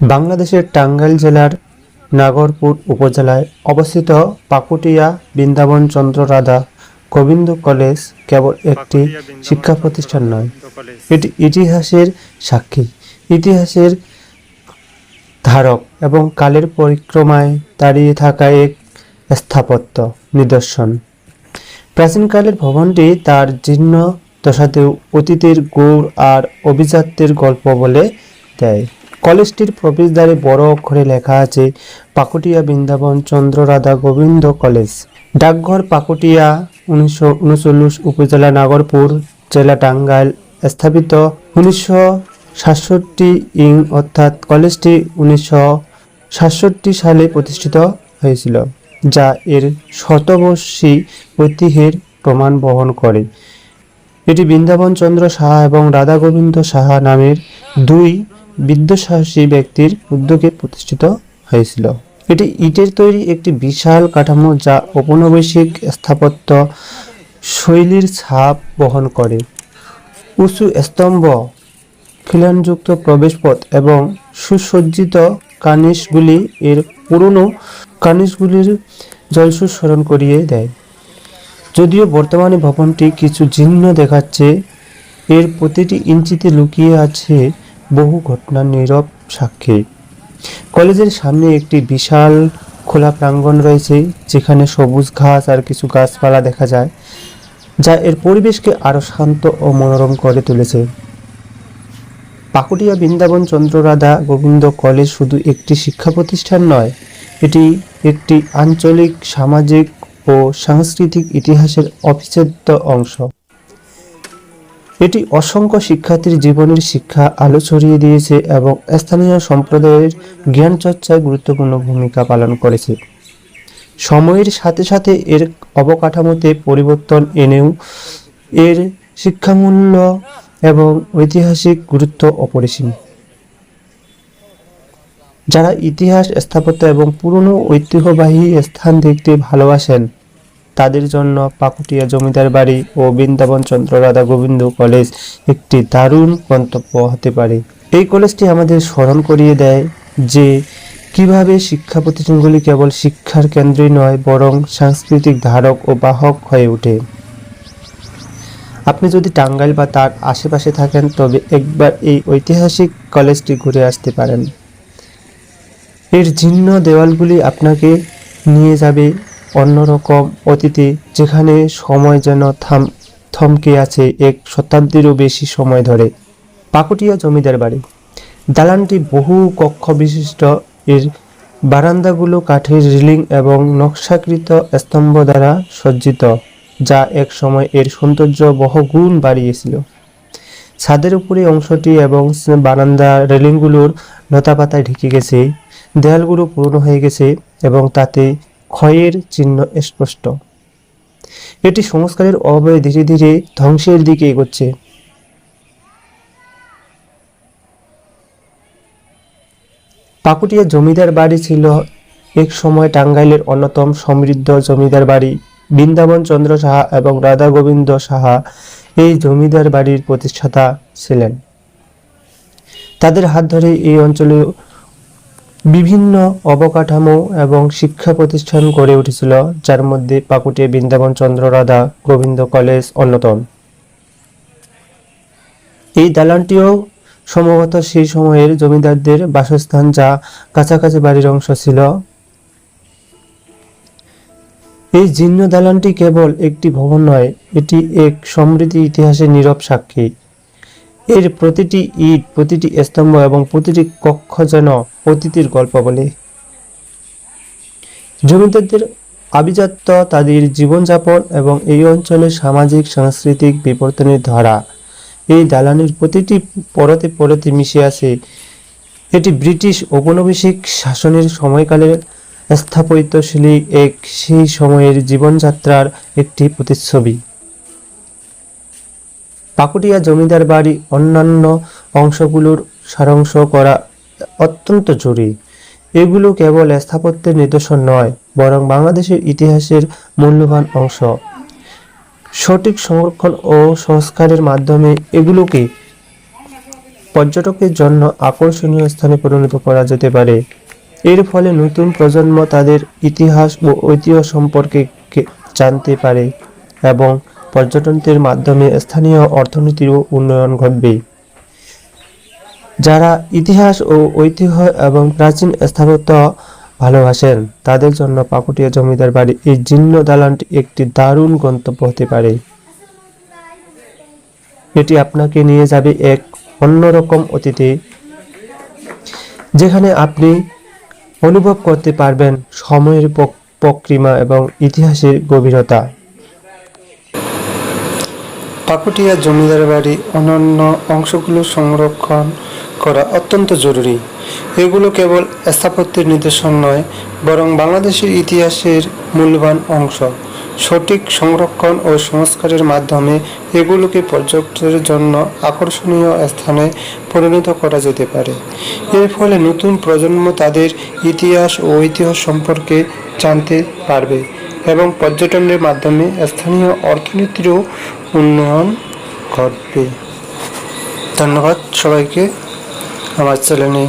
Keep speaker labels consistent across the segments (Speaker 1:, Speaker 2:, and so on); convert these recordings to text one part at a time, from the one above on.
Speaker 1: বাংলাদেশের টাঙ্গাইল জেলার নাগরপুর উপজেলায় অবস্থিত পাকুটিয়া বৃন্দাবন চন্দ্র রাধা গোবিন্দ কলেজ কেবল একটি শিক্ষা প্রতিষ্ঠান নয়। এটি ইতিহাসের সাক্ষী। ইতিহাসের ধারক এবং কালের পরিক্রমায় দাঁড়িয়ে থাকা এক স্থাপত্য নিদর্শন। প্রাচীনকালের ভবনটি তার জীর্ণ দশাতেও অতীতের গৌর আর অভিজাত্যের গল্প বলে দেয়। কলেজটির প্রবেশদ্বারে বড় অক্ষরে লেখা আছে, পাকুটিয়া বৃন্দাবন চন্দ্র রাধা গোবিন্দ কলেজ। ডাকঘর পাকুটিয়া, উনিশশো উনচল্লিশ উপজেলা নাগরপুর, জেলা টাঙ্গাইল, স্থাপিত উনিশশো সাতষট্টি ইং, অর্থাৎ কলেজটি উনিশশো সাতষট্টি সালে প্রতিষ্ঠিত হয়েছিল, যা এর শতবর্ষী ঐতিহ্যের প্রমাণ বহন করে। এটি বৃন্দাবন চন্দ্র সাহা এবং রাধা গোবিন্দ সাহা নামের দুই বিদ্যসাহসী ব্যক্তির উদ্যোগে প্রতিষ্ঠিত হয়েছিল। এটি ইটের তৈরি একটি বিশাল কাঠামো যা ঔপনিবেশিক স্থাপত্য শৈলীর ছাপ বহন করে। উঁচু স্তম্ভ, খিলানযুক্ত প্রবেশপথ এবং সুসজ্জিত কানিসগুলি এর পুরনো কানিসগুলির জলসুর স্মরণ করিয়ে দেয়। যদিও বর্তমানে ভবনটি কিছু জীর্ণ দেখাচ্ছে, এর প্রতিটি ইঞ্চিতে লুকিয়ে আছে বহু ঘটনার নীরব সাক্ষী। কলেজের সামনে একটি বিশাল খোলা প্রাঙ্গণ রয়েছে, যেখানে সবুজ ঘাস আর কিছু গাছপালা দেখা যায়, যা এর পরিবেশকে আরও শান্ত ও মনোরম করে তুলেছে। পাকুটিয়া বৃন্দাবন চন্দ্ররাধা গোবিন্দ কলেজ শুধু একটি শিক্ষা প্রতিষ্ঠান নয়, এটি একটি আঞ্চলিক, সামাজিক ও সাংস্কৃতিক ইতিহাসের অবিচ্ছেদ্য অংশ। এটি অসংখ্য শিক্ষার্থীর জীবনের শিক্ষা আলো ছড়িয়ে দিয়েছে এবং স্থানীয় সম্প্রদায়ের জ্ঞান চর্চায় গুরুত্বপূর্ণ ভূমিকা পালন করেছে। সময়ের সাথে সাথে এর অবকাঠামোতে পরিবর্তন এনেও এর শিক্ষামূল্য এবং ঐতিহাসিক গুরুত্ব অপরিসীম। যারা ইতিহাস স্থাপত্য এবং পুরনো ঐতিহ্যবাহী স্থান দেখতে ভালোবাসেন তাদের জন্য পাকুটিয়া জমিদার বাড়ি ও বৃন্দাবন চন্দ্র রাধা গোবিন্দ কলেজ একটি দারুণ গন্তব্য হতে পারে। এই কলেজটি আমাদের স্মরণ করিয়ে দেয় যে কীভাবে শিক্ষা প্রতিষ্ঠানগুলি কেবল শিক্ষার কেন্দ্রই নয়, বরং সাংস্কৃতিক ধারক ও বাহক হয়ে ওঠে। আপনি যদি টাঙ্গাইল বা তার আশেপাশে থাকেন, তবে একবার এই ঐতিহাসিক কলেজটি ঘুরে আসতে পারেন। এর জীর্ণ দেওয়ালগুলি আপনাকে নিয়ে যাবে অন্যরকম অতীতে যেখানে সময় যেন থাম, থমকে আছে এক শতাব্দীরও বেশি সময় ধরে। পাকুটিয়া জমিদার বাড়ি। দালানটি বহু কক্ষ বিশিষ্ট। এর বারান্দাগুলো কাঠের রিলিং এবং নকশাকৃত স্তম্ভ দ্বারা সজ্জিত, যা এক সময় এর সৌন্দর্য বহুগুণ বাড়িয়েছিল। ছাদের উপরে অংশটি এবং বারান্দা রেলিংগুলোর লতাপাতায় ঢেকে গেছে। দেয়ালগুলো পুরনো হয়ে গেছে এবং তাতে ক্ষয়ের চিহ্ন স্পষ্ট। এটি সংস্কারের অভাবে ধীরে ধীরে ধ্বংসের দিকে এগোচ্ছে। পাকুটিয়া জমিদার বাড়ি ছিল এক সময় টাঙ্গাইলের অন্যতম সমৃদ্ধ জমিদার বাড়ি। বৃন্দাবন চন্দ্র সাহা এবং রাধা গোবিন্দ সাহা এই জমিদার বাড়ির প্রতিষ্ঠাতা ছিলেন। তাদের হাত ধরে এই অঞ্চলে বিভিন্ন অবকাঠামো এবং শিক্ষা প্রতিষ্ঠান গড়ে উঠেছিল, যার মধ্যে পাকুটে বৃন্দাবন চন্দ্র রাধা, গোবিন্দ কলেজ অন্যতম। এই দালানটিও সম্ভবত সেই সময়ের জমিদারদের বাসস্থান যা কাছাকাছি বাড়ির অংশ ছিল। এই জীর্ণ দালানটি কেবল একটি ভবন নয়, এটি এক সমৃদ্ধ ইতিহাসের নীরব সাক্ষী। এর প্রতিটি ইট, প্রতিটি স্তম্ভ এবং প্রতিটি কক্ষ যেন অতীতের গল্প বলে। জমিদারদের আভিজাত্য, তাদের জীবনযাপন এবং এই অঞ্চলের সামাজিক, সাংস্কৃতিক বিবর্তনের ধারা। এই দালানের প্রতিটি পরতে পরতে মিশে আছে। এটি ব্রিটিশ ঔপনিবেশিক শাসনের সময়কালের স্থাপত্যশৈলী, এক সেই সময়ের জীবনযাত্রার একটি প্রতিচ্ছবি। পাকুটিয়া জমিদার বাড়ি অন্যান্য অংশগুলোর সারাংশ করা অত্যন্ত জরুরি। এগুলো কেবল স্থাপত্যের নিদর্শন নয়, বরং বাংলাদেশের ইতিহাসের মূল্যবান অংশ। সঠিক সংরক্ষণ ও সংস্কারের মাধ্যমে এগুলোকে পর্যটকের জন্য আকর্ষণীয় স্থানে পরিণত করা যেতে পারে। এর ফলে নতুন প্রজন্ম তাদের ইতিহাস ও ঐতিহ্য সম্পর্কে জানতে পারে এবং পর্যটনটির মাধ্যমে স্থানীয় অর্থনীতিরও উন্নয়ন ঘটবে। যারা ইতিহাস ও ঐতিহ্য এবং প্রাচীন স্থাপত্য ভালোবাসেন, তাদের জন্য পাকুটিয়া জমিদার বাড়ি এই জীর্ণ দালানটি একটি দারুণ গন্তব্য হতে পারে। এটি আপনাকে নিয়ে যাবে এক অন্যরকম অতীতে, যেখানে আপনি অনুভব করতে পারবেন সময়ের প্রক্রিমা এবং ইতিহাসের গভীরতা। পাকুটিয়া জমিদার বাড়ি অন্যান্য অংশগুলো সংরক্ষণ করা অত্যন্ত জরুরি। এগুলো কেবল স্থাপত্যের নিদর্শন নয়, বরং বাংলাদেশের ইতিহাসের মূল্যবান অংশ। সঠিক সংরক্ষণ ও সংস্কারের মাধ্যমে এগুলোকে পর্যটকদের জন্য আকর্ষণীয় স্থানে পরিণত করা যেতে পারে। এর ফলে নতুন প্রজন্ম তাদের ইতিহাস ও ঐতিহ্য সম্পর্কে জানতে পারবে এবং পর্যটনের মাধ্যমে স্থানীয় অর্থনীতিরও উন্নয়ন ঘটবে। ধন্যবাদ সবাইকে আমার চ্যানেলে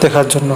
Speaker 1: দেখার জন্য।